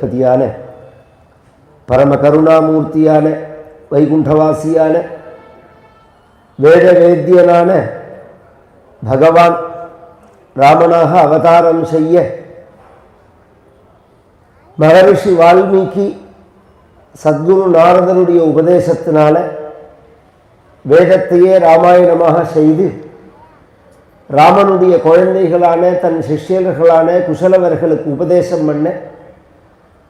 வைதேகபதியான பரம கருணாமூர்த்தியான வைகுண்டவாசியான வேதவேத்தியனான பகவான் ராமனாக அவதாரம் செய்ய மகரிஷி வால்மீகி சத்குரு நாரதருடைய உபதேசத்தினால வேதத்தையே ராமாயணமாக செய்து ராமனுடைய குழந்தைகளான தன் சிஷ்யர்களான குசலவர்களுக்கு உபதேசம் பண்ண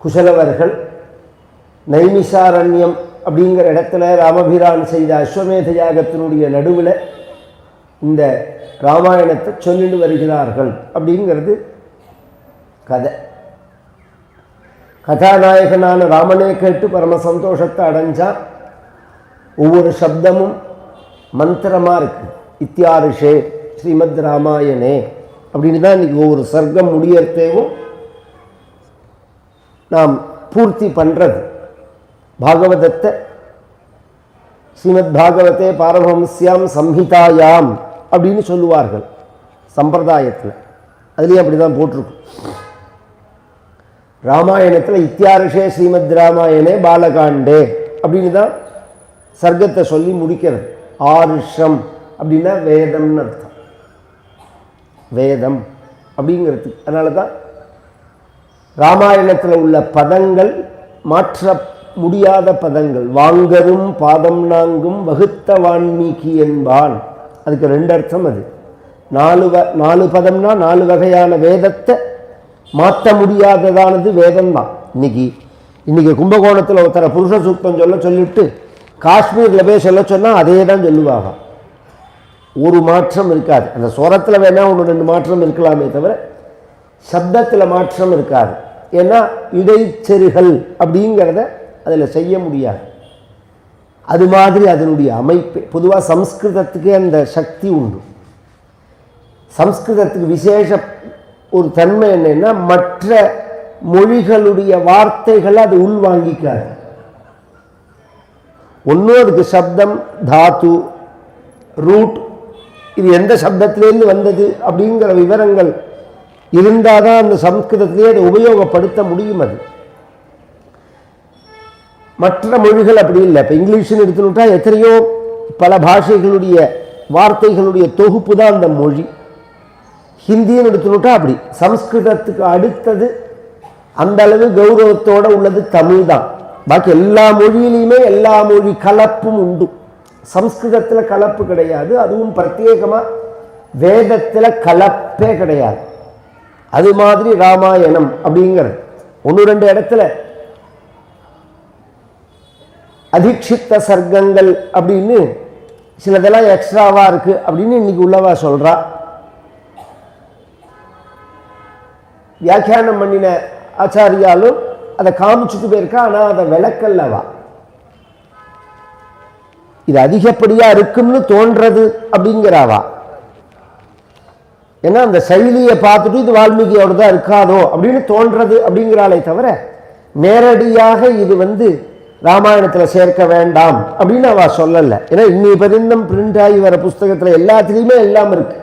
குசலவர்கள் நைமிசாரண்யம் அப்படிங்கிற இடத்துல ராமபிரான் செய்த அஸ்வமேத யாகத்தினுடைய நடுவில் இந்த ராமாயணத்தை சொல்லிட்டு வருகிறார்கள் அப்படிங்கிறது கதை. கதாநாயகனான ராமனே கேட்டு பரம சந்தோஷத்தை அடைஞ்சால் ஒவ்வொரு சப்தமும் மந்திரமாக இருக்கு. இத்தியாரிஷே ஸ்ரீமத் ராமாயணே அப்படின்னு தான் இன்றைக்கி ஒவ்வொரு சர்க்கம் முடியறதேவும் நாம் பூர்த்தி பண்ணுறது பாகவதத்தை ஸ்ரீமத் பாகவதே பாரமஹம்ஸ்யாம் சம்ஹிதாயாம் அப்படின்னு சொல்லுவார்கள் சம்பிரதாயத்தில். அதுலேயும் அப்படி தான் போட்டிருக்கும். ராமாயணத்தில் இத்தியாரிஷே ஸ்ரீமத் ராமாயணே பாலகாண்டே அப்படின்னு தான் சர்க்கத்தை சொல்லி முடிக்கிறது. ஆருஷம் அப்படின்னா வேதம்னு அர்த்தம். வேதம் அப்படிங்கிறது அதனால தான் ராமாயணத்தில் உள்ள பதங்கள் மாற்ற முடியாத பதங்கள். வாங்கரும் பாதம் நாங்கும் வகுத்த வான்மீகி என்பான். அதுக்கு ரெண்டு அர்த்தம் அது. நாலு வ நாலு பதம்னா நாலு வகையான வேதத்தை மாற்ற முடியாததானது வேதம் தான் இன்னைக்கு இன்றைக்கி கும்பகோணத்தில் ஒருத்தரை புருஷ சூக்தம் சொல்ல சொல்லிவிட்டு காஷ்மீரில் போய் சொல்ல சொன்னால் அதே தான் சொல்லுவாங்க. ஒரு மாற்றம் இருக்காது. அந்த சுரத்தில் வேணால் ஒன்று ரெண்டு மாற்றம் இருக்கலாமே தவிர சப்தத்தில் மாற்றம் இருக்காது. ஏன்னா இடைச்செருகல் அப்படிங்கிறத அதில் செய்ய முடியாது. அது மாதிரி அதனுடைய அமைப்பு. பொதுவாக சம்ஸ்கிருதத்துக்கே அந்த சக்தி உண்டு. சம்ஸ்கிருதத்துக்கு விசேஷ ஒரு தன்மை என்னன்னா மற்ற மொழிகளுடைய வார்த்தைகளை அது உள்வாங்கிக்காது. ஒன்றும் அதுக்கு சப்தம் தாத்து ரூட் இது எந்த சப்தத்திலேருந்து வந்தது அப்படிங்கிற விவரங்கள் இருந்தால் தான் அந்த சம்ஸ்கிருதத்திலே அதை உபயோகப்படுத்த முடியும் அது. மற்ற மொழிகள் அப்படி இல்லை. இப்போ இங்கிலீஷ்னு எடுத்துக்கிட்டா எத்தனையோ பல பாஷைகளுடைய வார்த்தைகளுடைய தொகுப்பு தான் அந்த மொழி. ஹிந்தின்னு எடுத்துக்கிட்டா அப்படி. சம்ஸ்கிருதத்துக்கு அடுத்தது அந்த அளவு கௌரவத்தோட உள்ளது தமிழ் தான். பாக்கி எல்லா மொழியிலையுமே எல்லா மொழி கலப்பும் உண்டு. சம்ஸ்கிருதத்தில் கலப்பு கிடையாது. அதுவும் பிரத்யேகமாக வேதத்தில் கலப்பே கிடையாது. அது மாதிரி ராமாயணம் அப்படிங்கிற ஒன்று ரெண்டு இடத்துல அதிக்ஷித்த சர்க்கங்கள் அப்படின்னு சிலதெல்லாம் எக்ஸ்ட்ராவாக இருக்கு அப்படின்னு இன்னைக்கு உள்ளவா சொல்கிறா வியாக்கியானம் பண்ணின ஆச்சாரியாலும் அதை காமிச்சுட்டு போயிருக்கா ஆனால் அதை விளக்கல்லவா இது அதிகப்படியாக இருக்கும்னு தோன்றது அப்படிங்கிறாவா ஏன்னா அந்த சைலியை பார்த்துட்டு இது வால்மீகியோட தான் இருக்காதோ அப்படின்னு தோன்றது அப்படிங்கிறாளே தவிர நேரடியாக இது வந்து ராமாயணத்தில் சேர்க்க வேண்டாம் அப்படின்னு அவள் சொல்லலை. ஏன்னா இன்னி பரிந்தம் பிரிண்ட் ஆகி வர புஸ்தகத்தில் எல்லாத்துலேயுமே எல்லாம் இருக்கு.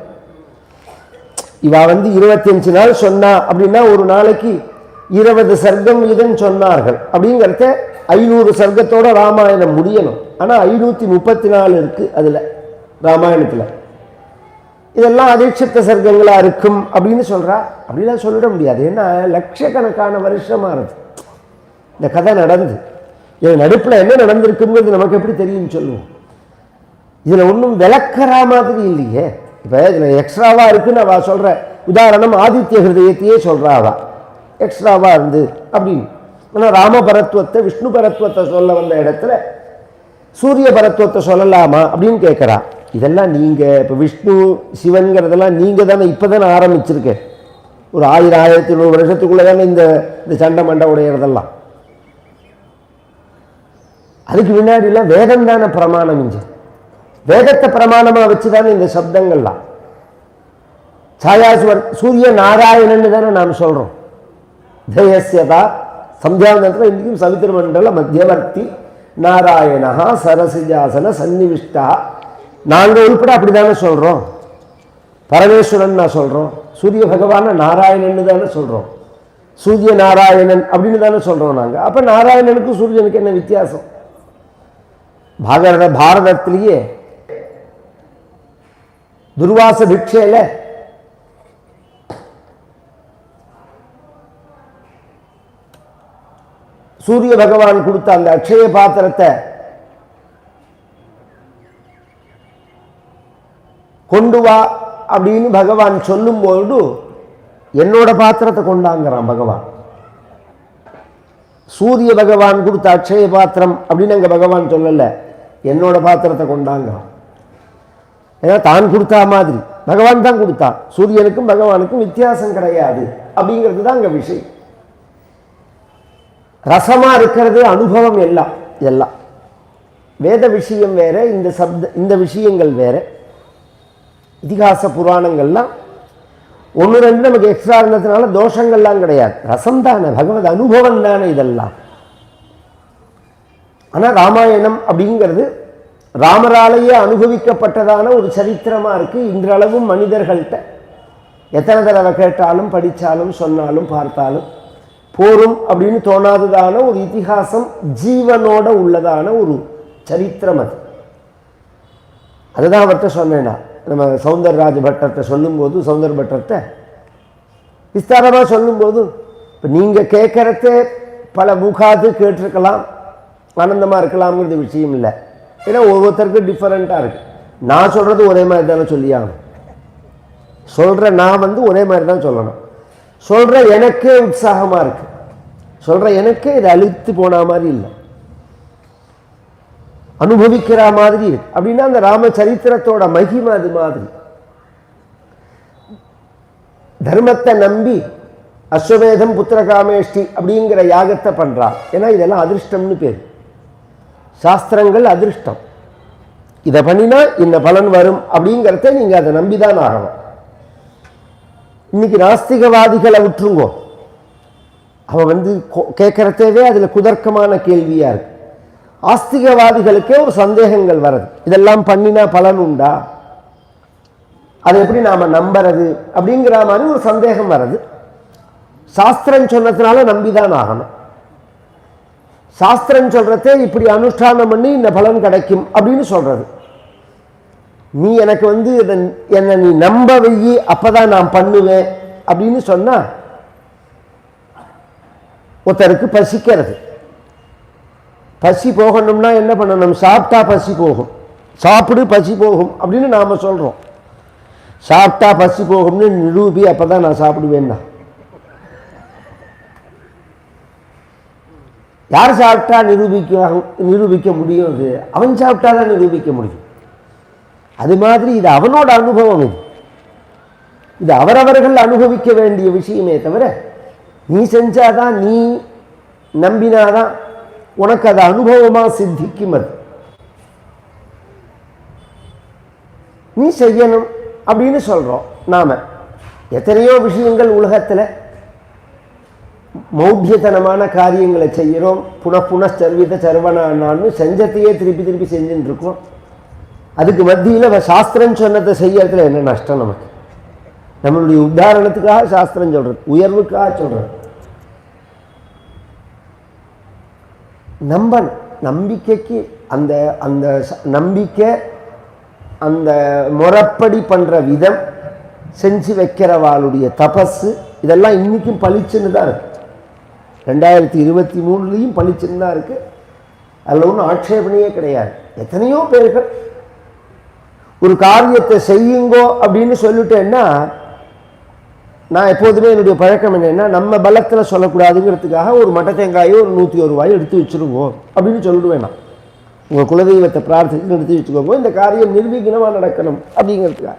இவா வந்து இருபத்தஞ்சு நாள் சொன்னா அப்படின்னா ஒரு நாளைக்கு இருபது சர்க்கம் இதுன்னு சொன்னார்கள். அப்படிங்கிறத ஐநூறு சர்க்கத்தோட ராமாயணம் முடியணும். ஆனால் ஐநூற்றி முப்பத்தி நாலு இருக்குது அதில் ராமாயணத்தில். இதெல்லாம் அதிர்ஷ்ட சர்க்கங்களாக இருக்கும் அப்படின்னு சொல்கிறா அப்படிலாம் சொல்லிட முடியாது. ஏன்னா லட்சக்கணக்கான வருஷமா இருக்கு இந்த கதை நடந்து. இது நடுப்பில் என்ன நடந்திருக்குங்கிறது நமக்கு எப்படி தெரியும்னு சொல்லுவோம். இதில் ஒன்றும் விளக்கறா மாதிரி இல்லையே. இப்போ இதில் எக்ஸ்ட்ராவாக இருக்குன்னு அவள் சொல்கிறேன் உதாரணம் ஆதித்ய ஹிருதயத்தையே சொல்கிறாவா எக்ஸ்ட்ராவாக எக்ஸ்ட்ராவா இருந்து அப்படின்னு. ஆனால் ராமபரத்துவத்தை விஷ்ணு பரத்துவத்தை சொல்ல வந்த இடத்துல சூரிய பரத்துவத்தை சொல்லலாமா அப்படின்னு கேட்குறா இதெல்லாம் நீங்கள் இப்போ விஷ்ணு சிவன்கிறதெல்லாம் நீங்கள் தானே இப்போ தானே ஆரம்பிச்சிருக்கேன் ஒரு ஆயிரம் ஆயிரத்தி நூறு வருஷத்துக்குள்ளே தானே இந்த இந்த சண்டை மண்டை உடையிறதெல்லாம். அதுக்கு முன்னாடிலாம் வேதம் தானே பிரமாணம் இஞ்சு. வேதத்தை பிரமாணமாக வச்சு தானே இந்த சப்தங்கள்லாம். சாயாசுவர் சூரிய நாராயணன்னு தானே நாம் சொல்கிறோம் தேயசியதா சந்தியாவந்தத்தில் இன்றைக்கும் சவித்திர மண்டல மத்தியவர்த்தி நாராயணா சரசிஜாசன சந்நிவிஷ்டா. நாங்கள் உள்பட அப்படி தானே சொல்கிறோம் பரமேஸ்வரன் நான் சொல்கிறோம் சூரிய பகவான நாராயணன்னு தானே சொல்கிறோம் சூரிய நாராயணன் அப்படின்னு தானே சொல்றோம் நாங்க. அப்ப நாராயணனுக்கும் சூரியனுக்கு என்ன வித்தியாசம்? பாரத பாரதத்திலேயே துர்வாச பிக்ஷையில் சூரிய பகவான் கொடுத்த அந்த அக்ஷய பாத்திரத்தை கொண்டு வா அப்படின்னு பகவான் சொல்லும்போது என்னோட பாத்திரத்தை கொண்டாங்கிறான் பகவான். சூரிய பகவான் கொடுத்த அக்ஷய பாத்திரம் அப்படின்னு அங்கே பகவான் சொல்லலை. என்னோட பாத்திரத்தை கொண்டாங்கிறான். ஏன்னா தான் கொடுத்தா மாதிரி. பகவான் தான் கொடுத்தான். சூரியனுக்கும் பகவானுக்கும் வித்தியாசம் கிடையாது அப்படிங்கிறது தான் அங்க விஷயம். ரசமா இருக்கிறது அனுபவம் எல்லாம் எல்லாம். வேத விஷயம் வேற இந்த சப்த இந்த விஷயங்கள் வேற. இதிகாச புராணங்கள்லாம். ஒன்று ரெண்டு நமக்கு எக்ஸ்ட்ரா இருந்ததுனால தோஷங்கள்லாம் கிடையாது. ரசம் தானே பகவத் அனுபவம் தானே இதெல்லாம். ஆனால் ராமாயணம் அப்படிங்கிறது ராமராலேயே அனுபவிக்கப்பட்டதான ஒரு சரித்திரமா இருக்கு. இன்றளவும் மனிதர்கள்ட்ட எத்தனை தடவை கேட்டாலும் படித்தாலும் சொன்னாலும் பார்த்தாலும் போரும் அப்படின்னு தோணாததான ஒரு இத்திஹாசம் ஜீவனோட உள்ளதான ஒரு சரித்திரம் அது. அதுதான் அவர்கிட்ட சொன்னேன்னா நம்ம சௌந்தரராஜ பட்டர்கிட்ட சொல்லும்போது சௌந்தர பட்டர்கிட்ட விஸ்தாரமாக சொல்லும்போது இப்போ நீங்கள் கேட்குறதே பல முகாது கேட்டிருக்கலாம் ஆனந்தமாக இருக்கலாம்ங்கிறது விஷயம் இல்லை. ஏன்னா ஒவ்வொருத்தருக்கும் டிஃப்ரெண்ட்டாக இருக்குது நான் சொல்கிறது ஒரே மாதிரி தானே சொல்லியாகணும் சொல்கிற நான் வந்து ஒரே மாதிரி தான் சொல்லணும். சொல்கிற எனக்கே உற்சாகமாக இருக்குது சொல்கிற எனக்கே இது அழுத்து போன மாதிரி இல்லை. அனுபவிக்கிற மாதிரி இருக்கு. அப்படின்னா அந்த ராமச்சரித்திரத்தோட மகிமை அது மாதிரி. தர்மத்தை நம்பி அஸ்வமேதம் புத்திரகாமேஷ்டி அப்படிங்கிற யாகத்தை பண்ணுறான் ஏன்னா இதெல்லாம் அதிர்ஷ்டம்னு பேர். சாஸ்திரங்கள் அதிர்ஷ்டம். இதை பண்ணினா இந்த பலன் வரும் அப்படிங்கிறத நீங்க அதை நம்பிதான் ஆகணும். இன்னைக்கு நாஸ்திகவாதிகளை விட்டுருங்கோ. அவன் வந்து கேட்கறதவே அதுல குதர்க்கமான கேள்வியா இருக்கு. ஆஸ்திகவாதிகளுக்கே ஒரு சந்தேகங்கள் வருது இதெல்லாம் பண்ணினா பலன் உண்டா? அதை எப்படி நாம நம்புறது? அப்படிங்கிற மாதிரி ஒரு சந்தேகம் வருது சாஸ்திரம் சொன்னதுனால நம்பிதான் ஆகணும். சாஸ்திரம் சொல்றதே இப்படி அனுஷ்டானம் பண்ணி இந்த பலன் கிடைக்கும் அப்படின்னு சொல்றது. நீ எனக்கு வந்து இதை- என்னை நீ நம்ப வையி அப்பதான் நான் பண்ணுவேன் அப்படின்னு சொன்னா ஒருத்தருக்கு பசிக்கிறது. பசி போகணும்னா என்ன பண்ணணும்? சாப்பிட்டா பசி போகும். சாப்பிடு பசி போகும் அப்படின்னு நாம சொல்றோம். சாப்பிட்டா பசி போகும்னு நிரூபி அப்பதான் நான் சாப்பிடுவேன்னா. யார் சாப்பிட்டா நிரூபிக்க நிரூபிக்க முடியும் அது அவன் சாப்பிட்டா தான் நிரூபிக்க முடியும். அது மாதிரி இது அவனோட அனுபவம் இது. இது அவரவர்கள் அனுபவிக்க வேண்டிய விஷயமே தவிர நீ செஞ்சாதான் நீ நம்பினாதான் உனக்கு அது அனுபவமா சித்திக்கும் அது. நீ செய்யணும் அப்படின்னு சொல்றோம் நாம. எத்தனையோ விஷயங்கள் உலகத்துல மௌபியத்தனமான காரியங்களை செய்கிறோம். புன புன சர்வித சர்வனான்னு செஞ்சத்தையே திருப்பி திருப்பி செஞ்சுட்டு இருக்கோம். அதுக்கு மத்தியில் சாஸ்திரம் சொன்னதை செய்யறதுல என்ன நஷ்டம் நமக்கு? நம்மளுடைய உதாரணத்துக்காக சாஸ்திரம் சொல்றது உயர்வுக்காக சொல்றது. நம்பன் நம்பிக்கைக்கு அந்த அந்த ச- நம்பிக்கை அந்த முறப்படி பண்ணுற விதம் செஞ்சு வைக்கிறவாளுடைய தபஸு இதெல்லாம் இன்னைக்கும் பளிச்சுன்னு தான் இருக்கு. ரெண்டாயிரத்தி இருபத்தி மூணுலேயும் பளிச்சுன்னு தான் இருக்கு. அதில் ஒன்றும் ஆட்சேபனையே கிடையாது. எத்தனையோ பேர்கள் ஒரு காரியத்தை செய்யுங்கோ அப்படின்னு சொல்லிட்டேன்னா நான் எப்போதுமே என்னுடைய பழக்கம் என்னன்னா நம்ம பலத்தில் சொல்லக்கூடாதுங்கிறதுக்காக ஒரு மட்ட தேங்காயோ ஒரு நூற்றி ஒரு ரூபாயோ எடுத்து வச்சுருவோம் அப்படின்னு சொல்லிடுவேன் நான். உங்கள் குலதெய்வத்தை பிரார்த்தித்து எடுத்து வச்சுக்கோங்க. இந்த காரியம் நிர்விঘ்னமாக நடக்கணும் அப்படிங்கிறதுக்காக.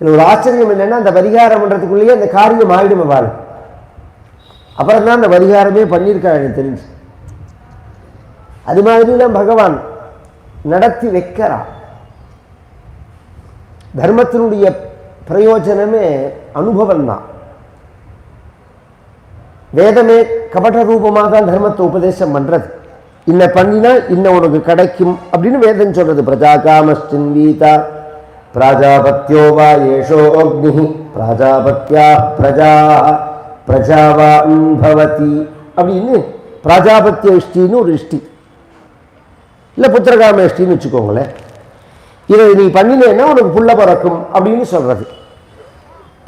இதில் ஒரு ஆச்சரியம் என்னன்னா அந்த பரிகாரம் பண்ணுறதுக்குள்ளேயே அந்த காரியம் ஆகிடும் பாரு அப்புறம் தான் அந்த பரிகாரமே பண்ணியிருக்கா எனக்கு தெரிஞ்சு. அது மாதிரிலாம் பகவான் நடத்தி வைக்கிறான் தர்மத்தினுடைய பிரயோஜனமே அனுபவம் வேதமே கபட ரூபமாக தான் தர்மத்தை உபதேசம் பண்றது. இன்ன பண்ணினா இன்ன உனக்கு கிடைக்கும் அப்படின்னு வேதம் சொல்றது. பிரஜா காமஸ்டின் வீதா பிராஜாபத்யோ வா ஏஷோ அக்னி பிராஜாபத்யா பிரஜா பிரஜாவான் பவதி அப்படின்னு பிராஜாபத்திய இஷ்டின்னு ஒரு இஷ்டி. இல்லை புத்திரகாம இஷ்டின்னு வச்சுக்கோங்களேன். இதை நீ பண்ணினேன்னா உனக்கு புள்ள பிறக்கும் அப்படின்னு சொல்றது.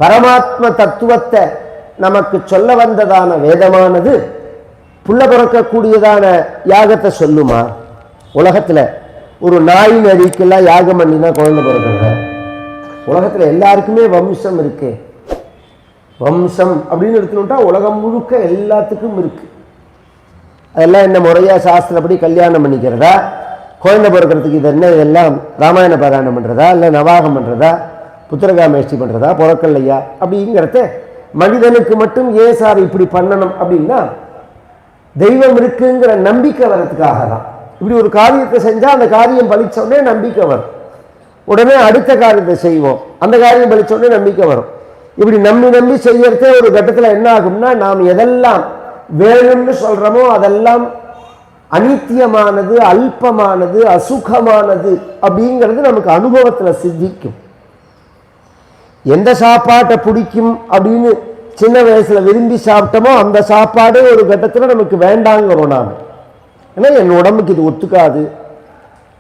பரமாத்ம தத்துவத்தை நமக்கு சொல்ல வந்ததான வேதமானது புள்ள பிறக்கக்கூடியதான யாகத்தை சொல்லுமா? உலகத்துல ஒரு நாய் நரிக்கெல்லாம் யாகம் பண்ணினா குழந்தை பிறகுங்க உலகத்துல எல்லாருக்குமே வம்சம் இருக்கு. வம்சம் அப்படின்னு எடுத்துட்டா உலகம் முழுக்க எல்லாத்துக்கும் இருக்கு. அதெல்லாம் என்ன முறையா சாஸ்திரப்படி கல்யாணம் பண்ணிக்கிறதா? குழந்தை பிறக்கிறதுக்கு இது என்ன இதெல்லாம் ராமாயண பாராயணம் பண்றதா? இல்லை நவாகம் பண்றதா? புத்திரகாமேஷ்டி பண்றதா? புறக்கல்லையா அப்படிங்கிறத மனிதனுக்கு மட்டும் ஏன் சார் இப்படி பண்ணணும் அப்படின்னா தெய்வம் இருக்குங்கிற நம்பிக்கை வர்றதுக்காக தான். இப்படி ஒரு காரியத்தை செஞ்சால் அந்த காரியம் பழித்தோடனே உடனே நம்பிக்கை வரும். உடனே அடுத்த காரியத்தை செய்வோம். அந்த காரியம் பழித்தோடனே உடனே நம்பிக்கை வரும். இப்படி நம்பி நம்பி செய்யறதே ஒரு கட்டத்தில் என்ன ஆகும்னா நாம் எதெல்லாம் வேணும்னு சொல்கிறோமோ அதெல்லாம் அனித்தியமானது அல்பமானது அசுகமானது அப்படிங்கிறது நமக்கு அனுபவத்தில் சித்திக்கும். எந்த சாப்பாட்டை பிடிக்கும் அப்படின்னு சின்ன வயசில் விரும்பி சாப்பிட்டோமோ அந்த சாப்பாடே ஒரு கட்டத்தில் நமக்கு வேண்டாங்கிறோம் நாம். ஏன்னா என் உடம்புக்கு இது ஒத்துக்காது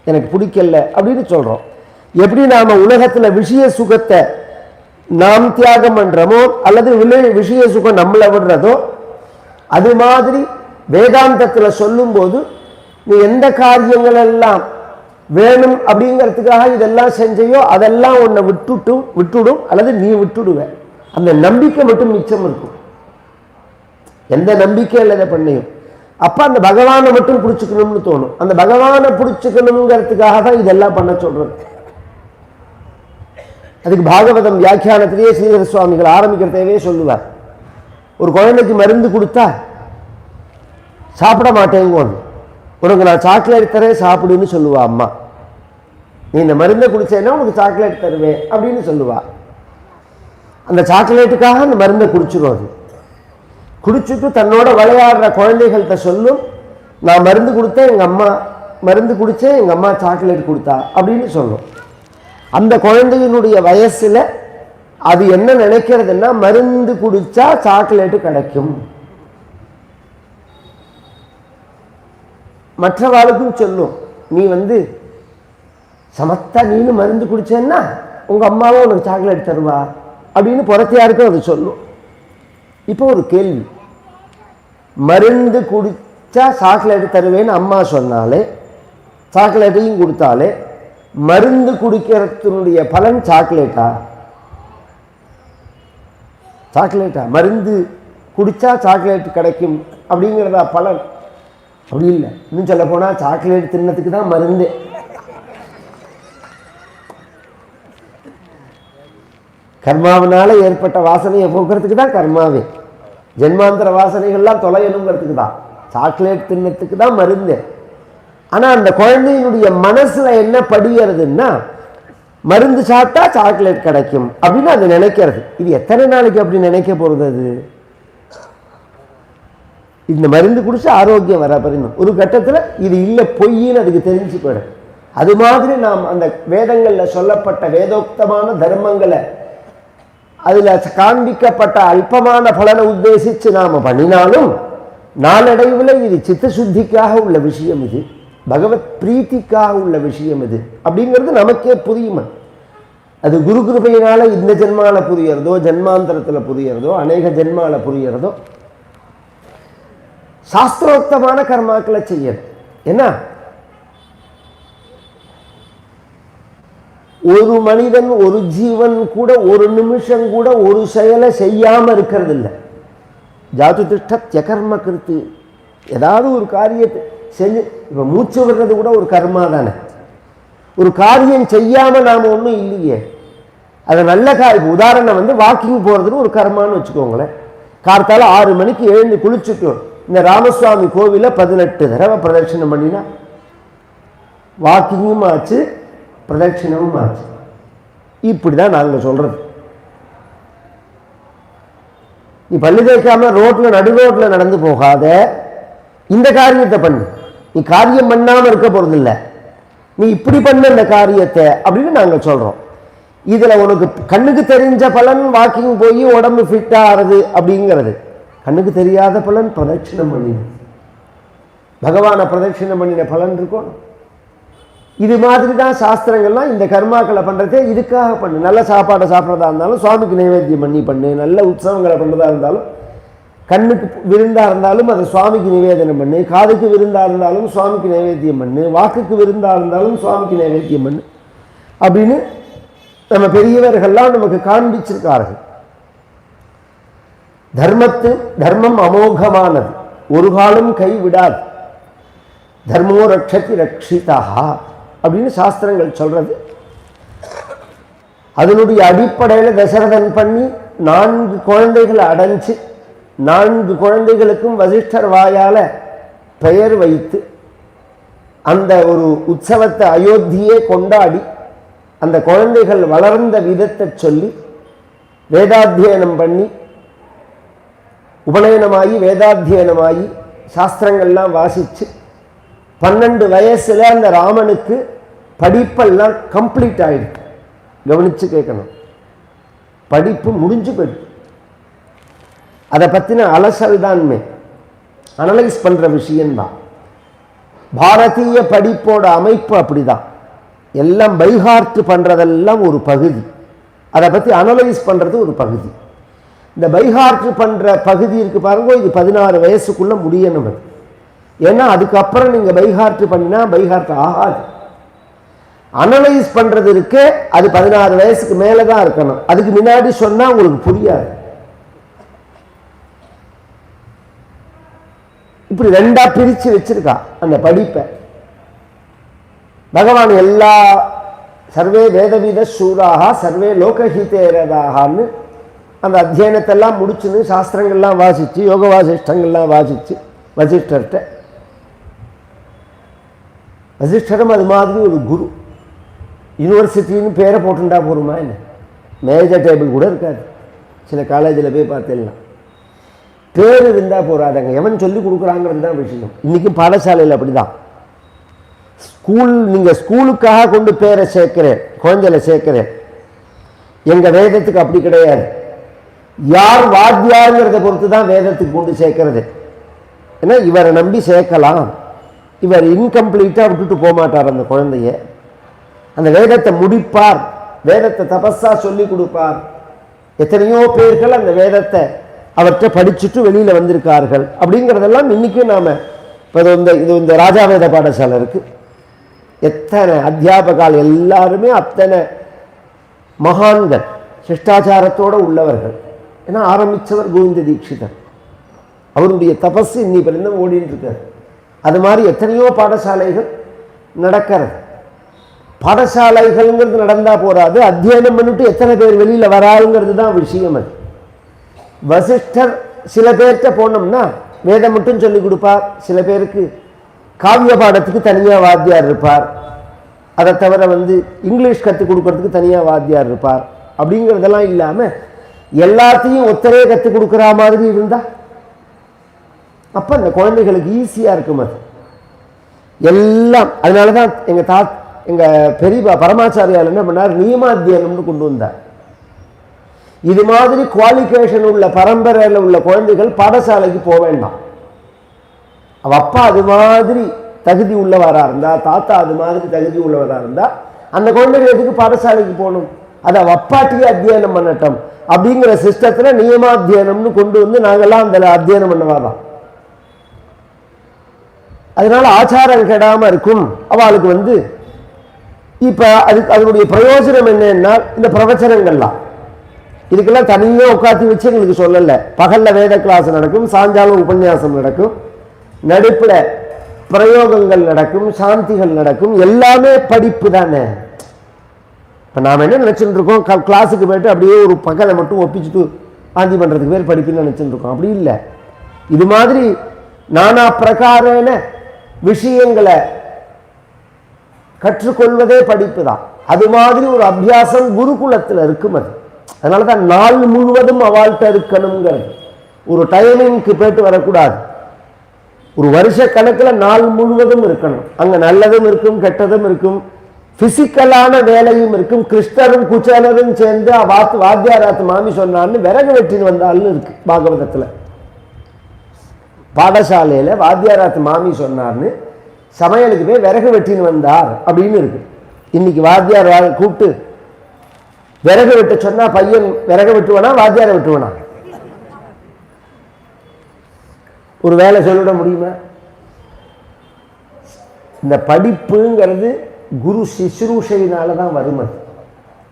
எனக்கு பிடிக்கல அப்படின்னு சொல்கிறோம் எப்படி நாம் உலகத்தில் விஷய சுகத்தை நாம் தியாகம் பண்ணுறோமோ அல்லது விஷய சுகம் நம்மளை விடுறதோ அது மாதிரி வேதாந்தத்துல சொல்லும்போது நீ எந்த காரியங்கள் எல்லாம் வேணும் அப்படிங்கிறதுக்காக இதெல்லாம் செஞ்சையோ அதெல்லாம் உன்னை விட்டுட்டும் விட்டுடும் அல்லது நீ விட்டுடுவ. அந்த நம்பிக்கை மட்டும் மிச்சம் இருக்கும். எந்த நம்பிக்கையில் இதை பண்ணியும். அப்போ அந்த பகவானை மட்டும் பிடிச்சிக்கணும்னு தோணும். அந்த பகவானை பிடிச்சிக்கணுங்கிறதுக்காக தான் இதெல்லாம் பண்ண சொல்றது. அதுக்கு பாகவதம் வியாக்கியானத்திலேயே ஸ்ரீதர சுவாமிகள் ஆரம்பிக்கிறதவே சொல்லுவார். ஒரு குழந்தைக்கு மருந்து கொடுத்தா சாப்பிட மாட்டேங்குவோம் உனக்கு நான் சாக்லேட் தரேன் சாப்பிடுன்னு சொல்லுவா அம்மா. நீ இந்த மருந்தை குடிச்சேன்னா உனக்கு சாக்லேட் தருவேன் அப்படின்னு சொல்லுவா. அந்த சாக்லேட்டுக்காக அந்த மருந்தை குடிச்சிடும் அது. குடிச்சிட்டு தன்னோட விளையாடுற குழந்தைகள்கிட்ட சொல்லும் நான் மருந்து கொடுத்தேன் எங்கள் அம்மா மருந்து குடித்தேன் எங்கள் அம்மா சாக்லேட் கொடுத்தா அப்படின்னு சொல்லும். அந்த குழந்தையினுடைய வயசில் அது என்ன நினைக்கிறதுன்னா மருந்து குடித்தா சாக்லேட்டு கிடைக்கும். மற்றவாளுக்கும் சொல்லும். நீ வந்து சமத்தா நீனும் மருந்து குடிச்சேன்னா உங்க அம்மாவும் உனக்கு சாக்லேட் தருவா அப்படின்னு புறத்தையாருக்கும் அது சொல்லும். இப்போ ஒரு கேள்வி. மருந்து குடிச்சா சாக்லேட் தருவேன்னு அம்மா சொன்னாலே சாக்லேட்டையும் கொடுத்தாலே மருந்து குடிக்கிறதுனுடைய பலன் சாக்லேட்டா? சாக்லேட்டா? மருந்து குடிச்சா சாக்லேட் கிடைக்கும் அப்படிங்கிறதா பலன்? அப்படி இல்லை. இன்னும் சொல்ல போனால் சாக்லேட் தின்னத்துக்கு தான் மருந்து. கர்மாவினால ஏற்பட்ட வாசனையை போக்குறதுக்கு தான் கர்மாவே. ஜென்மாந்திர வாசனைகள்லாம் தொலையணுங்கிறதுக்கு தான். சாக்லேட் தின்னத்துக்கு தான் மருந்து. ஆனால் அந்த குழந்தையினுடைய மனசில் என்ன படியறதுன்னா மருந்து சாப்பிட்டா சாக்லேட் கிடைக்கும் அப்படின்னு அது நினைக்கிறது. இது எத்தனை நாளைக்கு அப்படி நினைக்க போகிறது அது? இந்த மருந்து குடிச்சு ஆரோக்கியம் வர பாருங்க. ஒரு கட்டத்தில் இது இல்லை பொய்ன்னு அதுக்கு தெரிஞ்சு போயிடும். அது மாதிரி நாம் அந்த வேதங்களில் சொல்லப்பட்ட வேதோக்தமான தர்மங்களை அதில் காண்பிக்கப்பட்ட அல்பமான பலனை உத்தேசித்து நாம் பண்ணினாலும் நாளடைவில் இது சித்த சுத்திக்காக உள்ள விஷயம் இது. பகவத் பிரீத்திக்காக உள்ள விஷயம் இது. அப்படிங்கிறது நமக்கே புரியுமா? அது குரு கிருபையினால் இந்த ஜென்மால புரியறதோ ஜென்மாந்தரத்தில் புரியறதோ அநேக ஜென்மால புரியறதோ சாஸ்திரோக்தமான கர்மாக்களை செய்யணும். என்ன? ஒரு மனிதன் ஒரு ஜீவன் கூட ஒரு நிமிஷம் கூட ஒரு செயலை செய்யாம இருக்கிறது இல்லை ஜாது திஷ்ட தியகர்ம கிருத்து ஏதாவது ஒரு காரியத்தை செஞ்சு இப்போ மூச்சு விடுறது கூட ஒரு கர்மா தானே. ஒரு காரியம் செய்யாம நாம ஒன்றும் இல்லையே. அது நல்ல காரியம் உதாரணம் வந்து வாக்கிங் போகிறதுன்னு ஒரு கர்மான்னு வச்சுக்கோங்களேன். கார்த்தால ஆறு மணிக்கு எழுந்து குளிச்சுட்டு இந்த ராமசுவாமி கோவிலில் பதினெட்டு தடவை பிரதட்சிணம் பண்ணினா வாக்கிங்கும் ஆச்சு பிரதட்சிணமும் ஆச்சு. இப்படி தான் நாங்கள் சொல்கிறது நீ பள்ளி தேய்க்காமல் ரோட்டில் நடு ரோட்டில் நடந்து போகாத. இந்த காரியத்தை பண்ணு. நீ காரியம் பண்ணாமல் இருக்க போகிறதில்ல நீ இப்படி பண்ண இந்த காரியத்தை அப்படின்னு நாங்கள் சொல்கிறோம் இதில் உனக்கு கண்ணுக்கு தெரிஞ்ச பலன் வாக்கிங் போய் உடம்பு ஃபிட் ஆகிறது அப்படிங்கிறது. கண்ணுக்கு தெரியாத பலன் பிரதட்சிணம் பண்ணின. பகவானை பிரதட்சிணம் பண்ணின பலன் இருக்கும். இது மாதிரி தான் சாஸ்திரங்கள்லாம் இந்த கர்மாக்களை பண்ணுறதே இதுக்காக பண்ணு. நல்ல சாப்பாடை சாப்பிட்றதா இருந்தாலும் சுவாமிக்கு நைவேத்தியம் பண்ணி பண்ணு. நல்ல உற்சவங்களை பண்ணுறதா இருந்தாலும் கண்ணுக்கு விருந்தாக இருந்தாலும் அதை சுவாமிக்கு நிவேதனம் பண்ணு. காதுக்கு விருந்தாக இருந்தாலும் சுவாமிக்கு நைவேத்தியம் பண்ணு. வாக்குக்கு விருந்தாக இருந்தாலும் சுவாமிக்கு நைவேத்தியம் பண்ணு. அப்படின்னு நம்ம பெரியவர்கள்லாம் நமக்கு காண்பிச்சிருக்கார்கள். தர்மத்து தர்மம் அமோகமானது. ஒரு காலம் கைவிடாது. தர்மோ ரட்சதி ரட்சிதா அப்படின்னு சாஸ்திரங்கள் சொல்கிறது அதனுடைய அடிப்படையில் தசரதன் பண்ணி நான்கு குழந்தைகளை அடைஞ்சு நான்கு குழந்தைகளுக்கும் வசிஷ்டர் வாயால் பெயர் வைத்து அந்த ஒரு உற்சவத்தை அயோத்தியே கொண்டாடி அந்த குழந்தைகள் வளர்ந்த விதத்தை சொல்லி வேதாத்தியனம் பண்ணி உபநயனமாகி வேதாத்தியனமாகி சாஸ்திரங்கள்லாம் வாசித்து பன்னெண்டு வயசுல அந்த ராமனுக்கு படிப்பெல்லாம் கம்ப்ளீட் ஆயிடுச்சு. கவனிச்சு கேட்கணும். படிப்பு முடிஞ்சு போயிடுச்சு. அதை பற்றின அலசல் தான்மே அனலைஸ் பண்ணுற விஷயந்தான் பாரதிய படிப்போட அமைப்பு அப்படிதான். எல்லாம் பைஹார்ட் பண்ணுறதெல்லாம் ஒரு பகுதி. அதை பற்றி அனலைஸ் பண்ணுறது ஒரு பகுதி. இந்த பைஹார்ட் பண்ணுற பகுதி இருக்கு பாருங்க இது பதினாறு வயசுக்குள்ள முடியணும் அது. ஏன்னா அதுக்கப்புறம் நீங்கள் பைஹார்ட் பண்ணினா பைஹார்ட் ஆகாது. அனலைஸ் பண்ணுறது இருக்கு அது பதினாறு வயசுக்கு மேலே தான் இருக்கணும். அதுக்கு முன்னாடி சொன்னால் உங்களுக்கு புரியாது. இப்படி ரெண்டா பிரித்து வச்சிருக்கா அந்த படிப்பை. பகவான் எல்லா சர்வே வேதவீத சூராக சர்வே லோகஹிதேரதாகான்னு அந்த அத்தியனத்தெல்லாம் முடிச்சுன்னு சாஸ்திரங்கள்லாம் வாசித்து யோக வாசிஷ்டங்கள்லாம் வாசித்து வசிஷ்டர்கிட்ட. வசிஷ்டரும் அது மாதிரி ஒரு குரு. யூனிவர்சிட்டின்னு பேரை போட்டுண்டா போருமா என்ன? மேஜர் டேபிள் கூட இருக்காது. சில காலேஜில் போய் பார்த்துடலாம். பேர் இருந்தால் போறாதங்க. எவன் சொல்லி கொடுக்குறாங்கிறது தான் விஷயம். இன்றைக்கும் பாடசாலையில் அப்படிதான். ஸ்கூல் நீங்கள் ஸ்கூலுக்காக கொண்டு பேரை சேர்க்கிறேன் குழந்தையில சேர்க்கிறேன். எங்கள் வேதத்துக்கு அப்படி கிடையாது. யார் வாத்தியாருங்கிறத பொறுத்து தான் வேதத்துக்கு கொண்டு சேர்க்கறது? ஏன்னா இவரை நம்பி சேர்க்கலாம். இவர் இன்கம்ப்ளீட்டாக விட்டுட்டு போக மாட்டார் அந்த குழந்தைய. அந்த வேதத்தை முடிப்பார். வேதத்தை தபஸாக சொல்லி கொடுப்பார். எத்தனையோ பேர்கள் அந்த வேதத்தை அவற்றை படிச்சுட்டு வெளியில் வந்திருக்கார்கள். அப்படிங்கிறதெல்லாம் இன்றைக்கும் நாம் இப்போ இந்த இது இந்த ராஜா வேத பாடசாலை இருக்குது எத்தனை அத்தியாபகால் எல்லாருமே அத்தனை மகான்கள் சிஷ்டாச்சாரத்தோடு உள்ளவர்கள். ஏன்னா ஆரம்பித்தவர் கோவிந்த தீட்சிதர். அவருடைய தபஸ் இன்னி பிறந்தும் ஓடிட்டு இருக்கார் அது மாதிரி எத்தனையோ பாடசாலைகள் நடக்கிறது. பாடசாலைகள்ங்கிறது நடந்தால் போகாது அத்தியனம் பண்ணிட்டு எத்தனை பேர் வெளியில் வராதுங்கிறது தான் விஷயம் அது. வசிஷ்டர் சில பேர்கிட்ட போனோம்னா வேதம் மட்டும் சொல்லி கொடுப்பார். சில பேருக்கு காவிய பாடத்துக்கு தனியாக வாத்தியார் இருப்பார். அதை தவிர வந்து இங்கிலீஷ் கற்றுக் கொடுக்கறதுக்கு தனியாக வாத்தியார் இருப்பார். அப்படிங்கிறதெல்லாம் இல்லாமல் எல்லாத்தையும் ஒத்தரையே கற்றுக் கொடுக்குற மாதிரி இருந்தா? அப்போ அந்த குழந்தைகளுக்கு ஈஸியாக இருக்கும் அது. எல்லாம் அதனால தான் எங்கள் தா எங்கள் பெரியப்பா பரமாச்சாரியால் என்ன பண்ணார்? நியமாத்தியனம்னு கொண்டு வந்தார். இது மாதிரி குவாலிஃபிகேஷன் உள்ள பரம்பரையில் உள்ள குழந்தைகள் பாடசாலைக்கு போக வேண்டாம். அவள் அப்பா அது மாதிரி தகுதி உள்ளவராக இருந்தா தாத்தா அது மாதிரி தகுதி உள்ளவராக இருந்தா அந்த குழந்தைகள் எதுக்கு பாடசாலைக்கு போகணும்? அதை அப்பாட்டியே அத்தியனம் பண்ணட்டும். அப்படிங்கிற சிஸ்டத்தில் நியமாத்தியனம்னு கொண்டு வந்து நாங்கெல்லாம் அந்த அத்தியனம் பண்ணவாதான் அதனால ஆச்சாரம் கெடாமல் இருக்கும். அவளுக்கு வந்து இப்போ அதுக்கு அதனுடைய பிரயோஜனம் என்னன்னா இந்த பிரவச்சனங்கள்லாம். இதுக்கெல்லாம் தனியாக உட்காந்து வச்சு எங்களுக்கு சொல்லலை. பகலில் வேத கிளாஸ் நடக்கும் சாயங்காலம் உபன்யாசம் நடக்கும். நடுப்பில் பிரயோகங்கள் நடக்கும் சாந்திகள் நடக்கும். எல்லாமே படிப்பு தானே. இப்போ நாம் என்ன நினச்சிட்டு இருக்கோம்? க- கிளாஸுக்கு போயிட்டு அப்படியே ஒரு பகலை மட்டும் ஒப்பிச்சுட்டு ஆந்தி பண்ணுறதுக்கு பேர் படிப்புன்னு நினச்சிட்டு இருக்கோம். அப்படி இல்லை. இது மாதிரி நானா பிரகாரண விஷயங்களை கற்றுக்கொள்வதே படிப்பு தான். அது மாதிரி ஒரு அபியாசம் குருகுலத்தில் இருக்கும் அது. அதனால தான் நாள் முழுவதும் அவள்கிட்ட இருக்கணுங்கிறது ஒரு டைமிங்க்கு போயிட்டு வரக்கூடாது. ஒரு வருஷ கணக்கில் நாள் முழுவதும் இருக்கணும். அங்கே நல்லதும் இருக்கும் கெட்டதும் இருக்கும். பிசிக்கலான வேலையும் இருக்கும் கிருஷ்ணரும் குச்சேலரும் சேர்ந்து வாத்து வாத்தியாராத்து மாமி சொன்னான்னு விறகு வெட்டின்னு வந்தாலும் இருக்கு பாகவதத்துல பாடசாலையில வாத்தியாராத்து மாமி சொன்னார்னு சமையலுக்கு போய் விறகு வெட்டின்னு வந்தார் அப்படின்னு இருக்கு இன்னைக்கு வாத்தியார் கூப்பிட்டு விறகு வெட்ட சொன்னா பையன் விறகு வெட்டுவானா வாத்தியாரை வெட்டுவானா ஒரு வேலை சொல்லிட முடியுமா இந்த படிப்புங்கிறது குரு சிசுரூஷையினால தான் வரும் அது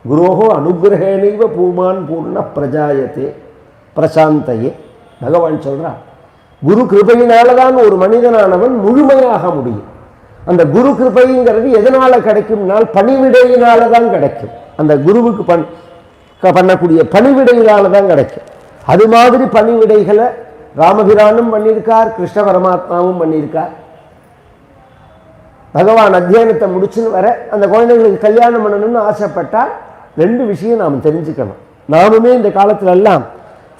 குரோகோ அனுகிரகேனைவ பூமான் பூர்ண பிரஜாயத்தே பிரசாந்தையே. பகவான் சொல்கிறார் குரு கிருபையினால தான் ஒரு மனிதனானவன் முழுமையாக முடியும். அந்த குரு கிருபைங்கிறது எதனால் கிடைக்கும்னால் பணிவிடையினால தான் கிடைக்கும். அந்த குருவுக்கு பண் க- பண்ணக்கூடிய பணிவிடையினால தான் கிடைக்கும். அது மாதிரி பணிவிடைகளை ராமபிரானும் பண்ணியிருக்கார் கிருஷ்ண பரமாத்மாவும் பண்ணியிருக்கார். பகவான் அத்தியானத்தை முடிச்சுன்னு வர அந்த குழந்தைங்களுக்கு கல்யாணம் பண்ணணும்னு ஆசைப்பட்டால் ரெண்டு விஷயம் நாம் தெரிஞ்சுக்கணும். நாமுமே இந்த காலத்துல எல்லாம்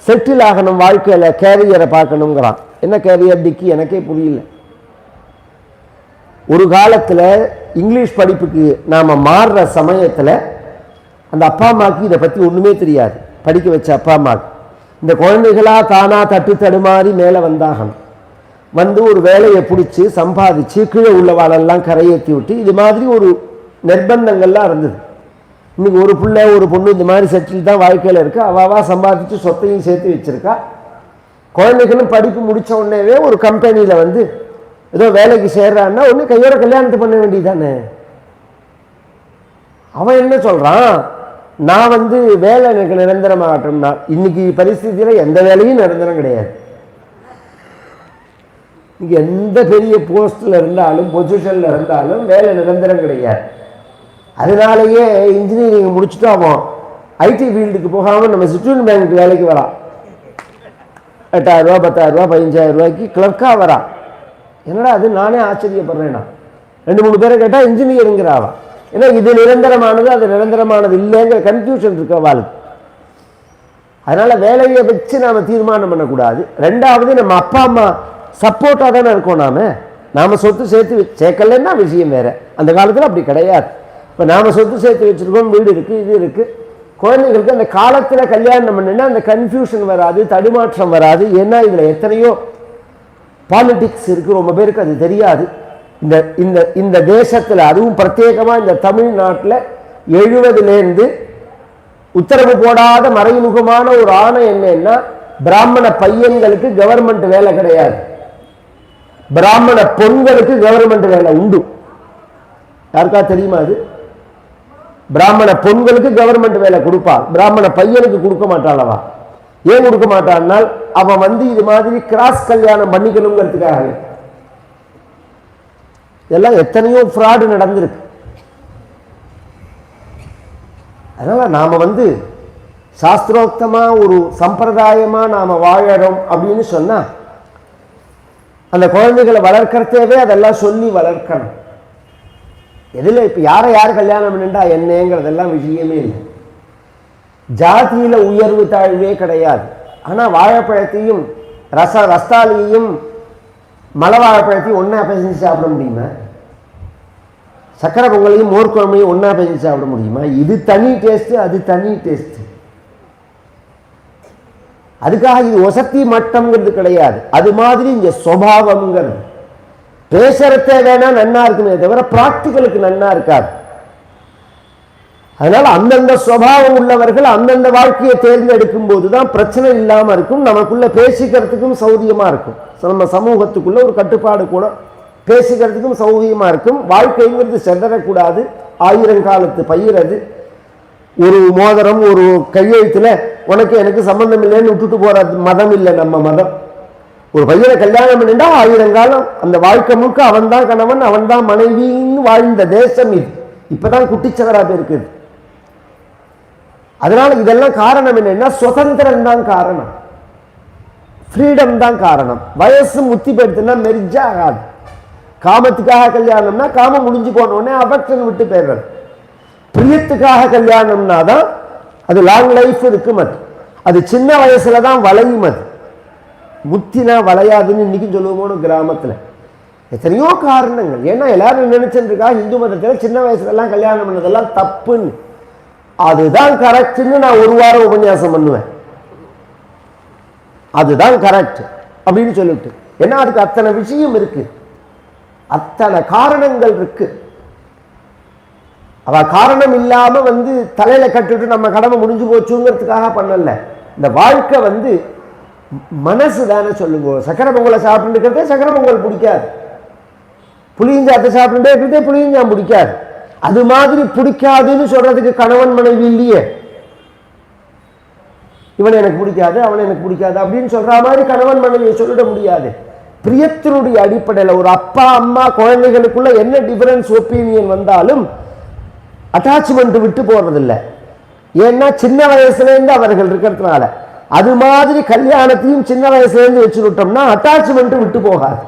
செட்டில் ஆகணும் வாழ்க்கையில் கேரியரை பார்க்கணுங்கிறான். என்ன கேரியர் டிக்கி எனக்கே புரியல. ஒரு காலத்தில் இங்கிலீஷ் படிப்புக்கு நாம் மாறுற சமயத்தில் அந்த அப்பா அம்மாவுக்கு இதை பற்றி ஒன்றுமே தெரியாது. படிக்க வச்ச அப்பா அம்மாவுக்கு. இந்த குழந்தைகளாக தானாக தட்டு தடுமாறி மேலே வந்தாகணும். வந்து ஒரு வேலையை பிடிச்சி சம்பாதிச்சு கீழே உள்ளவாளெல்லாம் கரையேற்றி விட்டு இது மாதிரி ஒரு நிர்பந்தங்கள்லாம் இருந்தது. இன்னைக்கு ஒரு பிள்ளை ஒரு பொண்ணு இந்த மாதிரி செட்டில் தான் வாழ்க்கையில் இருக்கு. அவாவா சம்பாதிச்சு சொத்தையும் சேர்த்து வச்சுருக்கா. குழந்தைகளும் படிப்பு முடித்த உடனேவே ஒரு கம்பெனியில் வந்து ஏதோ வேலைக்கு சேர்றான்னா ஒன்று கையோட கல்யாணத்தை பண்ண வேண்டியதானே அவன் என்ன சொல்கிறான் நான் வந்து வேலை எனக்கு நிரந்தரமாகட்டும்னா இன்னைக்கு பரிஸ்தியில் எந்த வேலையும் நிரந்தரம் கிடையாது. நீங்க எந்த பெரிய போஸ்ட்ல இருந்தாலும் பொசிஷன்ல இருந்தாலும் வேலை நிரந்தரம் கிடையாது. அதனாலேயே இன்ஜினியரிங் முடிச்சுட்டு ஐடி ஃபீல்டுக்கு போகாம நம்ம சிட்யூன் பேங்க் வேலைக்கு வரான். எட்டாயிரம் ரூபா பத்தாயிரம் பதினஞ்சாயிரம் ரூபாய்க்கு கிளர்க்காக வரான். என்னடா அது? நானே ஆச்சரியப்படுறேன்? நான் ரெண்டு மூணு பேரை கேட்டால் இன்ஜினியருங்கிறாவா ஏன்னா இது நிரந்தரமானது அது நிரந்தரமானது இல்லைங்கிற கன்ஃபியூஷன் இருக்க வாழ்க்கை அதனால வேலையை வச்சு நாம தீர்மானம் பண்ணக்கூடாது. ரெண்டாவது நம்ம அப்பா அம்மா சப்போர்ட்டாக தானே இருக்கோம் நாம? நாம் சொத்து சேர்த்து சேர்க்கலன்னா விஷயம் வேறு. அந்த காலத்தில் அப்படி கிடையாது. இப்போ நாம் சொத்து சேர்த்து வச்சிருக்கோம் வீடு இருக்குது இது இருக்குது குழந்தைங்களுக்கு அந்த காலத்தில் கல்யாணம் பண்ணுன்னா அந்த கன்ஃபியூஷன் வராது தடுமாற்றம் வராது. ஏன்னா இதில் எத்தனையோ பாலிட்டிக்ஸ் இருக்குது ரொம்ப பேருக்கு அது தெரியாது. இந்த இந்த இந்த தேசத்தில் அதுவும் பிரத்யேகமாக இந்த தமிழ்நாட்டில் எழுபதுலேருந்து உத்தரவு போடாத மறைமுகமான ஒரு ஆணை என்னன்னா பிராமண பையன்களுக்கு கவர்மெண்ட் வேலை கிடையாது. பிராமண பொண்களுக்கு கவர்மெண்ட் வேலை உண்டு. யாருக்கா தெரியுமா அது? பிராமண பொண்களுக்கு கவர்மெண்ட் வேலை கொடுப்பான் பிராமண பையனுக்கு கொடுக்க மாட்டாளவா ஏன் கொடுக்க மாட்டான்னால் அவன் வந்து இது மாதிரி கிராஸ் கல்யாணம் பண்ணிக்கணுங்கிறதுக்காக. இதெல்லாம் எத்தனையோ ஃப்ராடு நடந்திருக்கு. அதனால் நாம வந்து சாஸ்திரோக்தமா ஒரு சம்பிரதாயமா நாம வாழறோம் அப்படின்னு சொன்னா அந்த குழந்தைகளை வளர்க்கறதேவே அதெல்லாம் சொல்லி வளர்க்கணும். எதில் இப்போ யாரை யார் கல்யாணம் பண்ணிண்டா என்னங்கிறதெல்லாம் விஷயமே இல்லை. ஜாதியில் உயர்வு தாழ்வே கிடையாது. ஆனால் வாழைப்பழத்தையும் ரச ரஸ்தாலியையும் மலை வாழைப்பழத்தையும் ஒன்றா பிசைஞ்சு சாப்பிட முடியுமா? சக்கரை பொங்கலையும் மோர் குழம்பையும் ஒண்ணா பிசைஞ்சு சாப்பிட முடியுமா? இது தனி டேஸ்ட்டு அது தனி டேஸ்ட்டு அதுக்காக இது ஒசத்தி மட்டம்ங்கிறது கிடையாது. அது மாதிரி இங்கே சுவாவம்ங்கிறது பேசுறதே வேணா நன்னா இருக்குமே தவிர பிராக்டிக்கலுக்கு நன்னா இருக்காது. அதனால அந்தந்த சுவாவம் உள்ளவர்கள் அந்தந்த வாழ்க்கையை தேர்ந்தெடுக்கும் போது தான் பிரச்சனை இல்லாமல் இருக்கும். நமக்குள்ள பேசிக்கிறதுக்கும் சௌரியமா இருக்கும். நம்ம சமூகத்துக்குள்ள ஒரு கட்டுப்பாடு கூட பேசிக்கிறதுக்கும் சௌகரியமா இருக்கும். வாழ்க்கைங்கிறது செதறக்கூடாது. ஆயிரங்காலத்து பயிரது ஒரு மோதிரம் ஒரு கையெழுத்துல உனக்கு எனக்கு சம்மந்தம் இல்லைன்னு விட்டுட்டு போற மதம் இல்லை நம்ம மதம். ஒரு பையனை கல்யாணம் பண்ணிட்டா ஆயிரம் காலம் அந்த வாழ்க்கை முழுக்க அவன் தான் கணவன் அவன் தான் மனைவின்னு வாழ்ந்த தேசம் இது. இப்பதான் குட்டிச்சவரா இருக்குது அதனால இதெல்லாம் காரணம் என்னன்னா சுதந்திரம் தான் காரணம். ஃப்ரீடம் தான் காரணம். வயசு முத்தி போயிடுத்துன்னா மெரிஜா ஆகாது. காமத்துக்காக கல்யாணம்னா காமம் முடிஞ்சு போன உடனே அபக்ஷன் விட்டு போயிடுறது. பிரியத்துக்காக கல்யாணம்னா தான் அது லாங் லைஃப் இருக்கும் அது அது சின்ன வயசுல தான் வளையும் அது. முத்தினா வளையாதுன்னு இன்றைக்கும் சொல்லுவோமோனு கிராமத்தில். எத்தனையோ காரணங்கள். ஏன்னா எல்லாரும் நினச்சிருக்கா இந்து மதத்தில் சின்ன வயசுலலாம் கல்யாணம் பண்ணதெல்லாம் தப்புன்னு. அதுதான் கரெக்ட்னு நான் ஒரு வாரம் உபன்யாசம் பண்ணுவேன். அதுதான் கரெக்ட் அப்படின்னு சொல்லிட்டு. ஏன்னா அதுக்கு அத்தனை விஷயம் இருக்கு. அத்தனை காரணங்கள் இருக்குது அவ காரணம் இல்லாமல் வந்து தலையில் கட்டுட்டு நம்ம கடமை முடிஞ்சு போச்சுங்கிறதுக்காக பண்ணல. இந்த வாழ்க்கை வந்து மனசு தானே சொல்லுங்க. சக்கரை பொங்கலை சாப்பிட்டுக்கிறதே சக்கரை பொங்கல் பிடிக்காது. புளியஞ்சாத்தை சாப்பிட்டுட்டே இருக்கிறதே புளியஞ்சாம் பிடிக்காது. அது மாதிரி பிடிக்காதுன்னு சொல்கிறதுக்கு கணவன் மனைவி இல்லையே. இவனை எனக்கு பிடிக்காது அவனை எனக்கு பிடிக்காது அப்படின்னு சொல்கிற மாதிரி கணவன் மனைவியை சொல்லிட முடியாது. பிரியத்தினுடைய அடிப்படையில் ஒரு அப்பா அம்மா குழந்தைகளுக்குள்ள என்ன டிஃபரன்ஸ் ஒப்பீனியன் வந்தாலும் அட்டாச்மெண்ட் விட்டு போறதில்லை. ஏன்னா சின்ன வயசுலேருந்து அவர்கள் இருக்கிறதுனால. அது மாதிரி கல்யாணத்தையும் சின்ன வயசுலேருந்து வச்சு விட்டோம்னா அட்டாச்மெண்ட் விட்டு போகாது.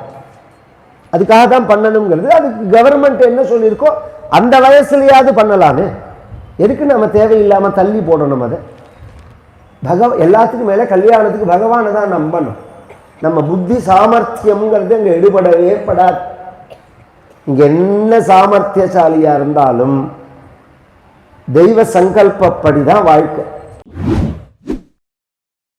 அதுக்காக தான் பண்ணணுங்கிறது. அதுக்கு கவர்மெண்ட் என்ன சொல்லியிருக்கோ அந்த வயசுலையாவது பண்ணலான்னு எதுக்கு நம்ம தேவையில்லாமல் தள்ளி போடணும் அதை? பகவ எல்லாத்துக்கும் மேலே கல்யாணத்துக்கு பகவானை தான் நம்பணும். நம்ம புத்தி சாமர்த்தியம்ங்கிறது அங்கே எடுபடவே படாது இங்கே என்ன சாமர்த்தியசாலியாக இருந்தாலும் தெய்வ சங்கல்பப்படி தான் வாழ்க்கை.